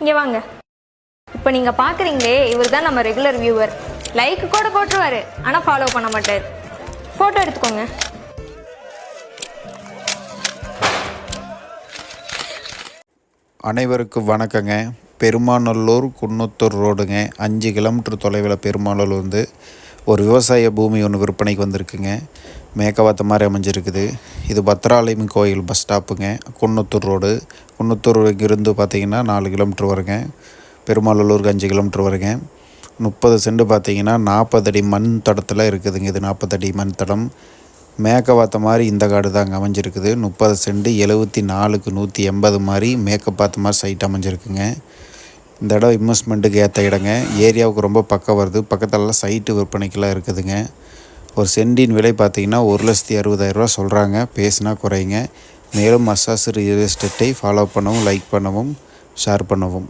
இங்கே வாங்க. இப்போ நீங்கள் பார்க்குறீங்களே இவர் தான் நம்ம ரெகுலர் வியூவர் லைக் கூட போட்டுருவாரு ஆனால் ஃபாலோ பண்ண மாட்டார். ஃபோட்டோ எடுத்துக்கோங்க. அனைவருக்கும் வணக்கங்க. பெருமாநல்லூர் குன்னத்தூர் ரோடுங்க. அஞ்சு கிலோமீட்டர் தொலைவில் பெருமாநல்லூர் வந்து ஒரு விவசாய பூமி ஒன்று விற்பனைக்கு வந்திருக்குங்க. மேக்கவாத்த மாதிரி அமைஞ்சிருக்குது. இது பத்ராலயம் கோயில் பஸ் ஸ்டாப்புங்க. குன்னத்தூர் ரோடு. குன்னத்தூர் இருந்து பார்த்தீங்கன்னா நாலு கிலோமீட்ரு வருங்க. பெருமாளூருக்கு அஞ்சு கிலோமீட்ரு வருங்க. முப்பது செண்டு பார்த்தீங்கன்னா நாற்பது அடி மண் தடத்தில் இருக்குதுங்க. இது நாற்பது அடி மண் தடம். மேக்கவாத்த மாதிரி இந்த காடு தாங்க அமைஞ்சிருக்குது. முப்பது செண்டு எழுபத்தி நாலுக்கு நூற்றி எண்பது மாதிரி மேக்கப்பாத்த மாதிரி சைட் அமைஞ்சிருக்குங்க. இந்த இடம் இன்வெஸ்ட்மெண்ட்டுக்கு ஏற்ற இடங்க. ஏரியாவுக்கு ரொம்ப பக்கம் வருது. பக்கத்துலலாம் சைட்டு விற்பனைக்கெல்லாம் இருக்குதுங்க. ஒரு சென்டின் விலை பார்த்தீங்கன்னா ஒரு லட்சத்தி அறுபதாயிரரூவா சொல்கிறாங்க பேசினா குறைங்க. மேலும் மசாஸ் ரியல் எஸ்டேட்டை ஃபாலோ பண்ணவும் லைக் பண்ணவும் ஷேர் பண்ணவும்.